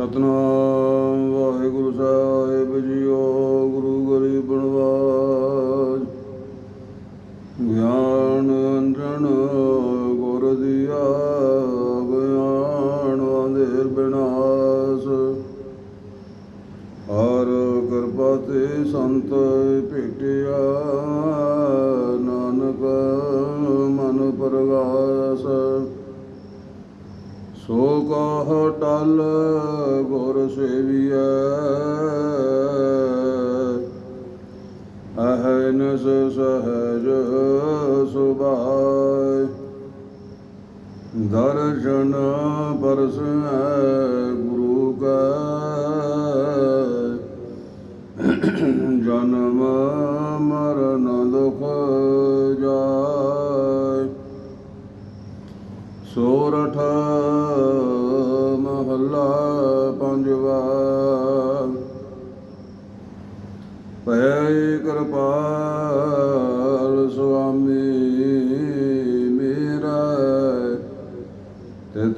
ਸਤਨਾਮ ਵਾਹਿਗੁਰੂ ਸਾਹਿਬ ਜੀਓ, ਗੁਰੂ ਗਰੀਬ ਨਵਾਜ। ਗਿਆਨ ਅੰਜਨ ਗੁਰ ਦੀਆ, ਗਿਆਨ ਅੰਧੇਰ ਬਿਨਾਸ਼। ਹਰ ਕਿਰਪਾ ਤੇ ਸੰਤ ਭੇਟਿਆ, ਨਾਨਕ ਮਨ ਪਰਗਾਸ। ਸੋ ਕਹ ਟਲ ਸੇਵੀਐ। ਅਹਨਸ ਸਹਜ ਸੁਭਾਇ। ਦਰਸ਼ਨ ਪਰਸੈ ਗੁਰੂ ਕਾ। ਜਨਮ ਮਰਨ ਦੁਖ ਜਾਇ।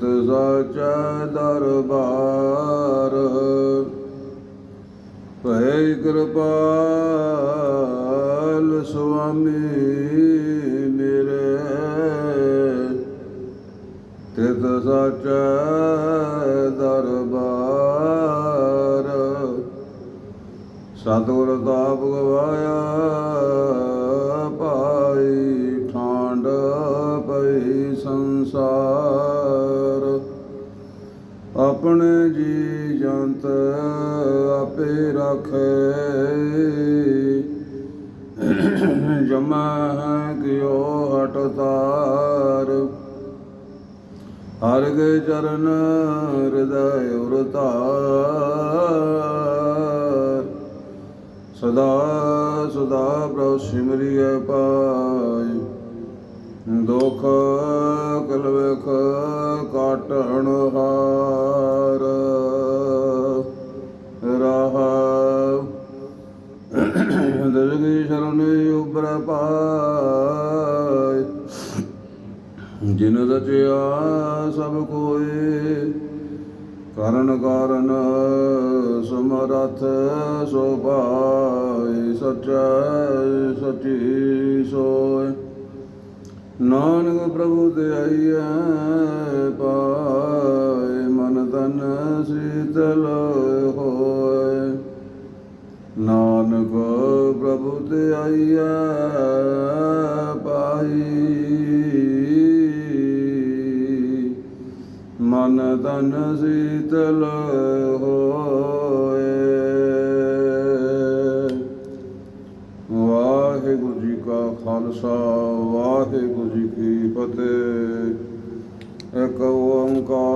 ਤਿਤ ਸਾਚਾ ਦਰਬਾਰ। ਪੈ ਕਿਰਪਾਲ ਸੁਆਮੀ ਮੇਰੇ ਤਿਤ ਸਾਚਾ ਦਰਬਾਰ। ਸਤਿਗੁਰ ਤਾਪ ਗਵਾਇਆ ਆਪਣੇ ਜੀ ਜੰਤ ਆਪੇ ਰੱਖੇ। ਜਮਾ ਕਿਓ ਹਟ ਤਾਰ ਹਰ ਗਏ ਚਰਨ ਹਿਰਦੈ ਉਰ ਸਦਾ ਸਦਾ ਪ੍ਰਭ ਸਿਮਰਿਐ ਪਾਈ ਦੁਖ ਕਲਵੇਖ ਕਾਟਣ ਹਾਰ। ਦਰਗੀ ਸ਼ਰਨੇ ਉਬਰ ਪਾਇ ਜਿਨ ਰਚਿਆ ਸਭ ਕੋਏ, ਕਰਨ ਕਾਰਨ ਸਮਰਥ ਸੋ ਪਾਇ ਸਚੈ ਸਚੀ ਸੋਏ। ਨਾਨਕ ਪ੍ਰਭੂ ਤੇ ਆਈਐ ਪਾਏ, ਮਨ ਤਨ ਸੀਤਲ ਹੋਏ ਨਾਨਕ ਪ੍ਰਭੂ ਤੇ ਆਈਐ ਪਾਈ ਮਨ ਤਨ ਸੀਤਲ ਹੋਏ। ਵਾਹਿਗੁਰੂ ਜੀ ਕਾ ਖਾਲਸਾ, ਵਾਹਿਗੁਰੂ ਜੀ ਕੀ ਫਤਿਹ। ਇੱਕ ਓੰਕਾਰ